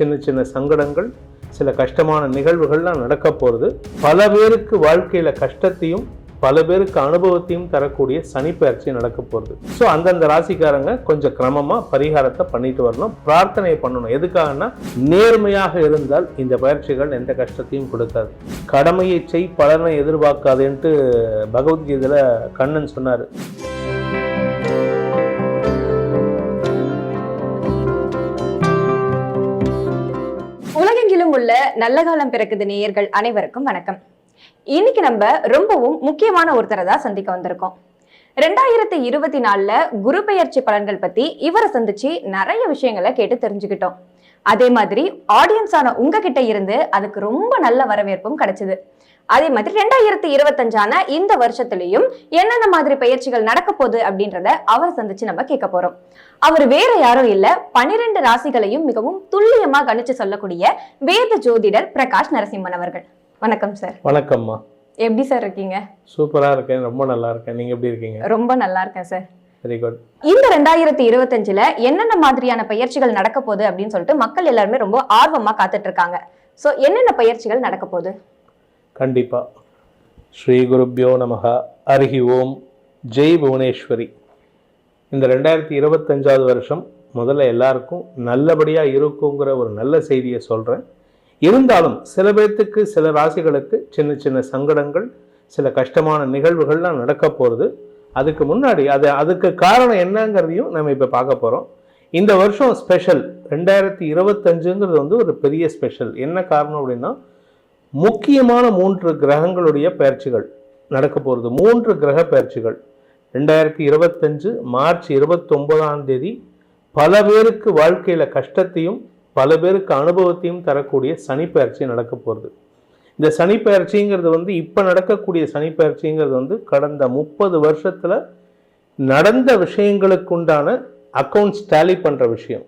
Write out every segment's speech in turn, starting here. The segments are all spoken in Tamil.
சின்ன சின்ன சங்கடங்கள் சில கஷ்டமான நிகழ்வுகள்லாம் நடக்க போகிறது பல பேருக்கு வாழ்க்கையில் கஷ்டத்தையும் பல பேருக்கு அனுபவத்தையும் தரக்கூடிய சனி நடக்க போகிறது ஸோ அந்தந்த ராசிக்காரங்க கொஞ்சம் கிரமமாக பரிகாரத்தை பண்ணிட்டு வரணும் பிரார்த்தனை பண்ணணும். எதுக்காகனா நேர்மையாக இருந்தால் இந்த பயிற்சிகள் எந்த கஷ்டத்தையும் கொடுக்காது. கடமையை செய் பலனை எதிர்பார்க்காதுன்ட்டு பகவத்கீதையில் கண்ணன் சொன்னார். உலகெங்கிலும் உள்ள நல்ல காலம் பிறக்குது நேயர்கள் அனைவருக்கும் வணக்கம். இன்னைக்கு நம்ம ரொம்பவும் முக்கியமான ஒருத்தரை தான் சந்திக்க வந்திருக்கோம். ரெண்டாயிரத்தி இருபத்தி நாலுல குரு பெயர்ச்சி பலன்கள் பத்தி இவரை சந்திச்சு நிறைய விஷயங்களை கேட்டு தெரிஞ்சுக்கிட்டோம். அதே மாதிரி ஆடியன்ஸ் ஆன உங்ககிட்ட இருந்து அதுக்கு ரொம்ப நல்ல வரவேற்பும் கிடைச்சது. அதே மாதிரி ரெண்டாயிரத்தி இருபத்தஞ்சான இந்த வருஷத்துலயும் என்னென்ன மாதிரி பயிற்சிகள் நடக்க போகுது அப்படின்றத அவரை சந்திச்சு நம்ம கேட்க போறோம். அவர் வேற யாரும் இல்ல பனிரெண்டு ராசிகளையும் மிகவும் துல்லியமா கணிச்சு சொல்லக்கூடிய வேத ஜோதிடர் பிரகாஷ் நரசிம்மன் அவர்கள். வணக்கம் சார். வணக்கம்மா. எப்படி சார் இருக்கீங்க? சூப்பராக இருக்கேன் ரொம்ப நல்லா இருக்கேன். நீங்கள் எப்படி இருக்கீங்க? ரொம்ப நல்லா இருக்கேன் சார். வெரி குட் இந்த ரெண்டாயிரத்தி இருபத்தஞ்சுல என்னென்ன மாதிரியான பயிற்சிகள் நடக்க போகுது அப்படின்னு சொல்லிட்டு மக்கள் எல்லாருமே ரொம்ப ஆர்வமா காத்துட்டு இருக்காங்க சோ என்னென்ன பயிற்சிகள் நடக்க போகுது? கண்டிப்பாக ஸ்ரீ குருப்யோ நமக. அருகி ஓம். ஜெய் புவனேஸ்வரி. இந்த ரெண்டாயிரத்தி இருபத்தஞ்சாவது வருஷம் முதல்ல எல்லாருக்கும் நல்லபடியாக இருக்குங்கிற ஒரு நல்ல செய்தியை சொல்கிறேன் இருந்தாலும் சில பேர்த்துக்கு சில ராசிகளுக்கு சின்ன சின்ன சங்கடங்கள் சில கஷ்டமான நிகழ்வுகள்லாம் நடக்க போகிறது அதுக்கு முன்னாடி அது அதுக்கு காரணம் என்னங்கிறதையும் நம்ம இப்போ பார்க்க போகிறோம் இந்த வருஷம் ஸ்பெஷல் ரெண்டாயிரத்தி இருபத்தஞ்சுங்கிறது வந்து ஒரு பெரிய ஸ்பெஷல் என்ன காரணம் அப்படின்னா முக்கியமான மூன்று கிரகங்களுடைய பயிற்சிகள் நடக்க போகிறது மூன்று கிரக பயிற்சிகள். ரெண்டாயிரத்தி இருபத்தஞ்சு மார்ச் இருபத்தொம்போதாம் தேதி பல பேருக்கு வாழ்க்கையில் கஷ்டத்தையும் பல பேருக்கு அனுபவத்தையும் தரக்கூடிய சனி பயிற்சி நடக்க போகிறது இந்த சனி பயிற்சிங்கிறது வந்து இப்போ நடக்கக்கூடிய சனி பயிற்சிங்கிறது வந்து கடந்த முப்பது வருஷத்தில் நடந்த விஷயங்களுக்குண்டான அக்கௌண்ட்ஸ் டேலி பண்ணுற விஷயம்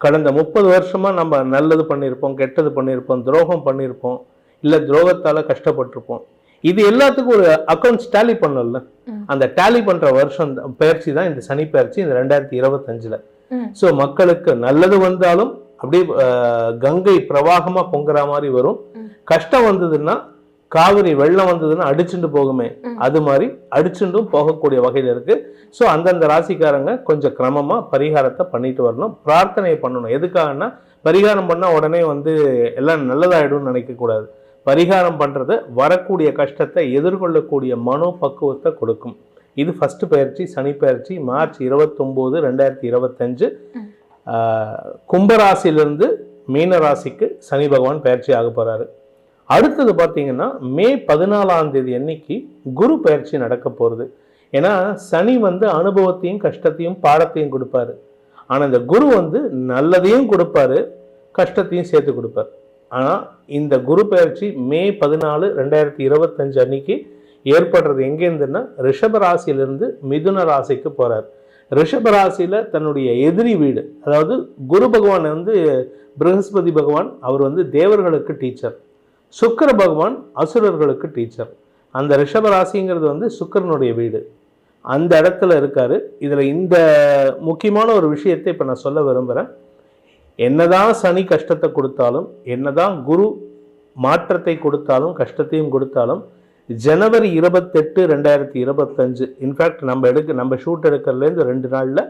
கடந்த முப்பது வருஷமா நம்ம நல்லது பண்ணியிருப்போம் கெட்டது பண்ணியிருப்போம் துரோகம் பண்ணியிருப்போம் இல்லை துரோகத்தால் கஷ்டப்பட்டிருப்போம் இது எல்லாத்துக்கும் ஒரு அக்கௌண்ட்ஸ் டேலி பண்ணல. அந்த டேலி பண்ற வருஷம் பயிற்சி தான் இந்த சனி பயிற்சி இந்த ரெண்டாயிரத்தி இருபத்தஞ்சுல. ஸோ மக்களுக்கு நல்லது வந்தாலும் அப்படியே கங்கை பிரவாகமா பொங்குற மாதிரி வரும். கஷ்டம் வந்ததுன்னா காவிரி வெள்ளம் வந்ததுன்னா அடிச்சுட்டு போகுமே. அது மாதிரி அடிச்சுட்டும் போகக்கூடிய வகையில் இருக்கு. ஸோ அந்தந்த ராசிக்காரங்க கொஞ்சம் கிரமமா பரிகாரத்தை பண்ணிட்டு வரணும். பிரார்த்தனை பண்ணணும். எதுக்காகனா பரிகாரம் பண்ணா உடனே வந்து எல்லாம் நல்லதாயிடும்னு நினைக்க கூடாது பரிகாரம் பண்றது வரக்கூடிய கஷ்டத்தை எதிர்கொள்ளக்கூடிய மனோ பக்குவத்தை கொடுக்கும். இது ஃபர்ஸ்ட் பயிற்சி சனி பயிற்சி மார்ச் இருபத்தொம்போது ரெண்டாயிரத்தி இருபத்தஞ்சு. கும்பராசிலிருந்து மீன ராசிக்கு சனி பகவான் பயிற்சி ஆக போகிறாரு அடுத்தது பார்த்தீங்கன்னா மே பதினாலாம் தேதி அன்னைக்கு குரு பயிற்சி நடக்க போகிறது ஏன்னா சனி வந்து அனுபவத்தையும் கஷ்டத்தையும் பாடத்தையும் கொடுப்பாரு. ஆனால் இந்த குரு வந்து நல்லதையும் கொடுப்பாரு கஷ்டத்தையும் சேர்த்து கொடுப்பார். ஆனால் இந்த குரு பயிற்சி மே பதினாலு ரெண்டாயிரத்தி இருபத்தஞ்சு அன்னைக்கு ஏற்படுறது எங்கேருந்துன்னா ரிஷப ராசியிலிருந்து மிதுன ராசிக்கு போகிறார் ரிஷபராசியில் தன்னுடைய எதிரி வீடு அதாவது குரு பகவான் வந்து பிரகஸ்பதி பகவான் அவர் வந்து தேவர்களுக்கு டீச்சர் சுக்கர பகவான் அசுரர்களுக்கு டீச்சர் அந்த ரிஷபராசிங்கிறது வந்து சுக்கிரனுடைய வீடு. அந்த இடத்துல இருக்கார். இதில் இந்த முக்கியமான ஒரு விஷயத்தை இப்போ நான் சொல்ல விரும்புகிறேன் என்னதான் சனி கஷ்டத்தை கொடுத்தாலும் என்னதான் குரு மாற்றத்தை கொடுத்தாலும் கஷ்டத்தையும் கொடுத்தாலும் ஜனவரி இருபத்தெட்டு ரெண்டாயிரத்தி இருபத்தஞ்சு. இன்ஃபேக்ட் நம்ம எடுக்க நம்ம ஷூட் எடுக்கிறதுலேருந்து ரெண்டு நாளில்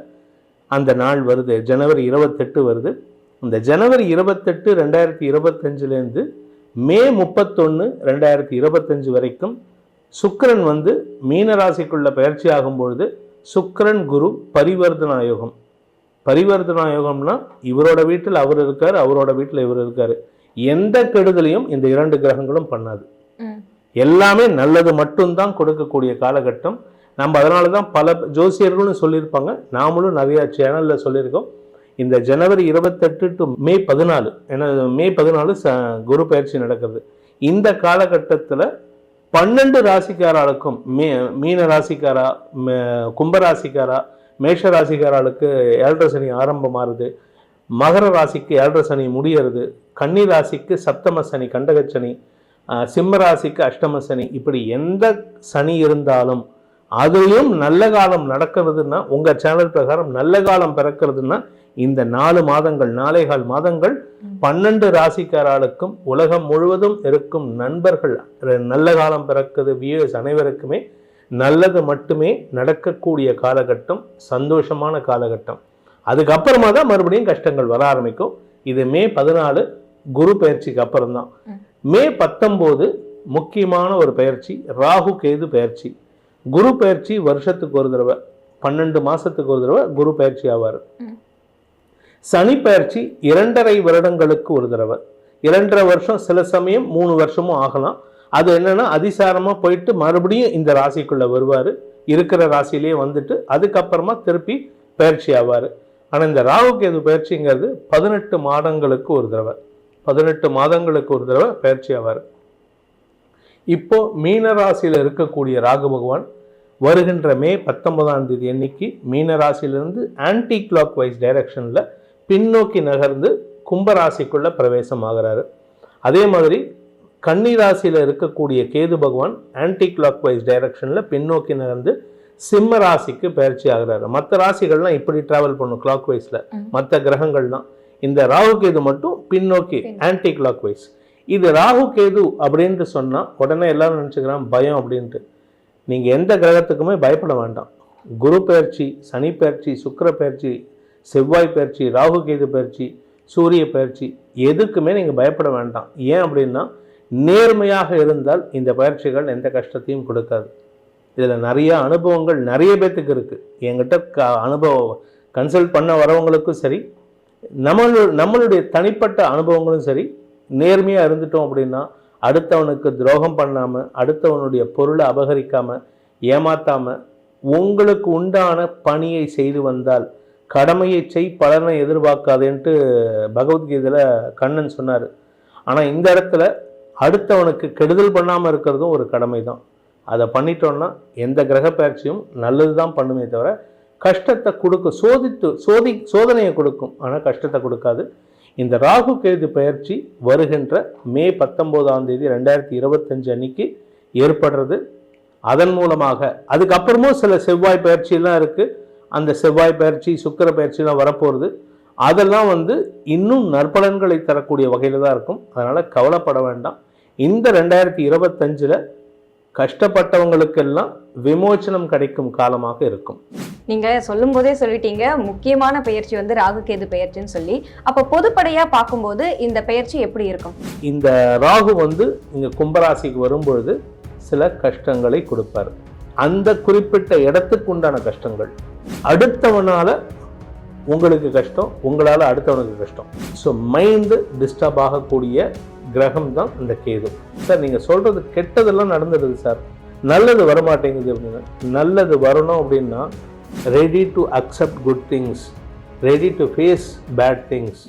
அந்த நாள் வருது. ஜனவரி இருபத்தெட்டு வருது. இந்த ஜனவரி இருபத்தெட்டு ரெண்டாயிரத்தி இருபத்தஞ்சுலேருந்து மே முப்பத்தொன்று ரெண்டாயிரத்தி இருபத்தஞ்சு வரைக்கும் சுக்கரன் வந்து மீனராசிக்குள்ள பயிற்சி ஆகும் பொழுது குரு பரிவர்த்தனா யோகம். பரிவர்த்தனா யோகம்னா இவரோட வீட்டில் அவர் இருக்கார் அவரோட வீட்டில் இவர் இருக்கார். எந்த கெடுதலையும் இந்த இரண்டு கிரகங்களும் பண்ணாது. எல்லாமே நல்லது மட்டும்தான் கொடுக்கக்கூடிய காலகட்டம். நம்ம அதனால தான் பல ஜோசியர்களும் சொல்லியிருப்பாங்க. நாமளும் நிறையா சேனலில் சொல்லியிருக்கோம். இந்த ஜனவரி இருபத்தெட்டு டு மே பதினாலு ஏன்னா மே பதினாலு ச குரு பயிற்சி நடக்கிறது. இந்த காலகட்டத்தில் பன்னெண்டு ராசிக்காராளுக்கும் மீ மீன ராசிக்காரா மே- கும்ப ராசிக்காரா மேஷ ராசிக்காராளுக்கு ஏழரை சனி ஆரம்பமாகுது மகர ராசிக்கு ஏழரை சனி முடியறது. கன்னி ராசிக்கு சப்தம சனி கண்டக சிம்மராசிக்கு அஷ்டம சனி. இப்படி எந்த சனி இருந்தாலும் அதுலேயும் நல்ல காலம் நடக்கிறதுன்னா உங்கள் சேனல் பிரகாரம் நல்ல காலம் பிறக்கிறதுன்னா இந்த நாலு மாதங்கள் நாலேகால் மாதங்கள் பன்னெண்டு ராசிக்காரர்களுக்கும் உலகம் முழுவதும் இருக்கும் நண்பர்கள் நல்ல காலம் பிறக்குது வியூஸ் அனைவருக்குமே நல்லது மட்டுமே நடக்கக்கூடிய காலகட்டம் சந்தோஷமான காலகட்டம். அதுக்கப்புறமா தான் மறுபடியும் கஷ்டங்கள் வர ஆரம்பிக்கும். இது மே பதினாலு குரு பயிற்சிக்கு அப்புறம் தான் ம். பத்தொம்போது முக்கியமான ஒரு பயிற்சி ராகு கேது பயிற்சி குரு பயிற்சி வருஷத்துக்கு ஒரு தடவை பன்னெண்டு மாசத்துக்கு ஒரு தடவை குரு பயிற்சி ஆவார். சனி பயிற்சி இரண்டரை வருடங்களுக்கு ஒரு தடவை. இரண்டரை வருஷம் சில சமயம் மூணு வருஷமும் ஆகலாம். அது என்னன்னா அதிசாரமா போயிட்டு மறுபடியும் இந்த ராசிக்குள்ள வருவார். இருக்கிற ராசியிலேயே வந்துட்டு அதுக்கப்புறமா திருப்பி பயிற்சி ஆவார். ஆனால் இந்த ராகு கேது பயிற்சிங்கிறது பதினெட்டு மாதங்களுக்கு ஒரு தடவை. பதினெட்டு மாதங்களுக்கு ஒரு தடவை பயிற்சி ஆவார். இப்போ மீன ராசியில் இருக்கக்கூடிய ராகு பகவான் வருகின்ற மே பத்தொன்பதாம் தேதி அன்னைக்கு மீன ராசியிலிருந்து ஆன்டி கிளாக் வைஸ் டைரக்ஷனில் பின்னோக்கி நகர்ந்து கும்பராசிக்குள்ள பிரவேசம் ஆகிறாரு அதே மாதிரி கன்னி ராசியில் இருக்கக்கூடிய கேது பகவான் ஆன்டி கிளாக் வைஸ் டைரக்ஷனில் பின்னோக்கி நகர்ந்து சிம்ம ராசிக்கு பயிற்சி ஆகிறாரு. மற்ற ராசிகள்லாம் இப்படி டிராவல் பண்ணும் கிளாக் வைஸில். மற்ற கிரகங்கள்லாம். இந்த ராகு கேது மட்டும் பின்னோக்கி பின். ஆன்டி கிளாக் வைஸ் இது ராகு கேது அப்படின்ட்டு சொன்னால் உடனே எல்லாரும் நினச்சிக்கிறான் பயம் அப்படின்ட்டு. நீங்கள் எந்த கிரகத்துக்குமே பயப்பட வேண்டாம். குரு பயிற்சி சனி பயிற்சி சுக்கிர பயிற்சி செவ்வாய் பயிற்சி ராகு கேது பயிற்சி சூரிய பயிற்சி எதுக்குமே நீங்கள் பயப்பட வேண்டாம். ஏன் அப்படின்னா நேர்மையாக இருந்தால் இந்த பயிற்சிகள் எந்த கஷ்டத்தையும் கொடுக்காது. இதில் நிறைய அனுபவங்கள் நிறைய பேர்த்துக்கு இருக்குது என்கிட்ட க அனுபவம் கன்சல்ட் பண்ண வரவங்களுக்கும் சரி நம்மளு நம்மளுடைய தனிப்பட்ட அனுபவங்களும் சரி நேர்மையாக இருந்துட்டோம் அப்படின்னா அடுத்தவனுக்கு துரோகம் பண்ணாமல் அடுத்தவனுடைய பொருளை அபகரிக்காமல் ஏமாத்தாமல் உங்களுக்கு உண்டான பணியை செய்து வந்தால் கடமையை செய் பலனை எதிர்பார்க்காதேன்ட்டு பகவத்கீதையில் கண்ணன் சொன்னார். ஆனால் இந்த இடத்துல அடுத்தவனுக்கு கெடுதல் பண்ணாமல் இருக்கிறதும் ஒரு கடமை தான் அதை பண்ணிட்டோன்னா எந்த கிரக பயிற்சியும் நல்லது தான் பண்ணுமே தவிர கஷ்டத்தை கொடுக்கும் சோதித்து சோதி சோதனையை கொடுக்கும். ஆனால் கஷ்டத்தை கொடுக்காது. இந்த ராகு கேது பயிற்சி வருகின்ற மே பத்தொம்போதாம் தேதி ரெண்டாயிரத்தி இருபத்தஞ்சு அன்னைக்கு ஏற்படுறது. அதன் மூலமாக அதுக்கப்புறமும் சில செவ்வாய் பயிற்சியெல்லாம் இருக்குது அந்த செவ்வாய் பயிற்சி சுக்கிர பயிற்சிலாம் வரப்போகிறது அதெல்லாம் வந்து இன்னும் நற்பலன்களை தரக்கூடிய வகையில் தான் இருக்கும். அதனால் கவலைப்பட வேண்டாம். இந்த ரெண்டாயிரத்தி இருபத்தஞ்சில் கஷ்டப்பட்டவங்களுக்கெல்லாம் விமோச்சனம் கிடைக்கும் காலமாக இருக்கும். நீங்க சொல்லும் போதே சொல்லிட்டீங்க. முக்கியமான பயிற்சி வந்து ராகு கேது பயிற்சின்னு சொல்லி. அப்ப பொதுப்படையா பார்க்கும்போது இந்த பயிற்சி எப்படி இருக்கும்? இந்த ராகு வந்து இங்கே கும்பராசிக்கு வரும்பொழுது சில கஷ்டங்களை கொடுப்பார். அந்த குறிப்பிட்ட இடத்துக்கு உண்டான கஷ்டங்கள். அடுத்தவனால உங்களுக்கு கஷ்டம் உங்களால் அடுத்தவனுக்கு கஷ்டம். ஸோ மைண்டு டிஸ்டர்ப் ஆகக்கூடிய கிரகம் தான் இந்த கேது. சார் நீங்கள் சொல்கிறது கெட்டதெல்லாம் நடந்துடுது சார். நல்லது வரமாட்டேங்குது அப்படின்னா. நல்லது வரணும் அப்படின்னா ready to accept good things ready to face bad things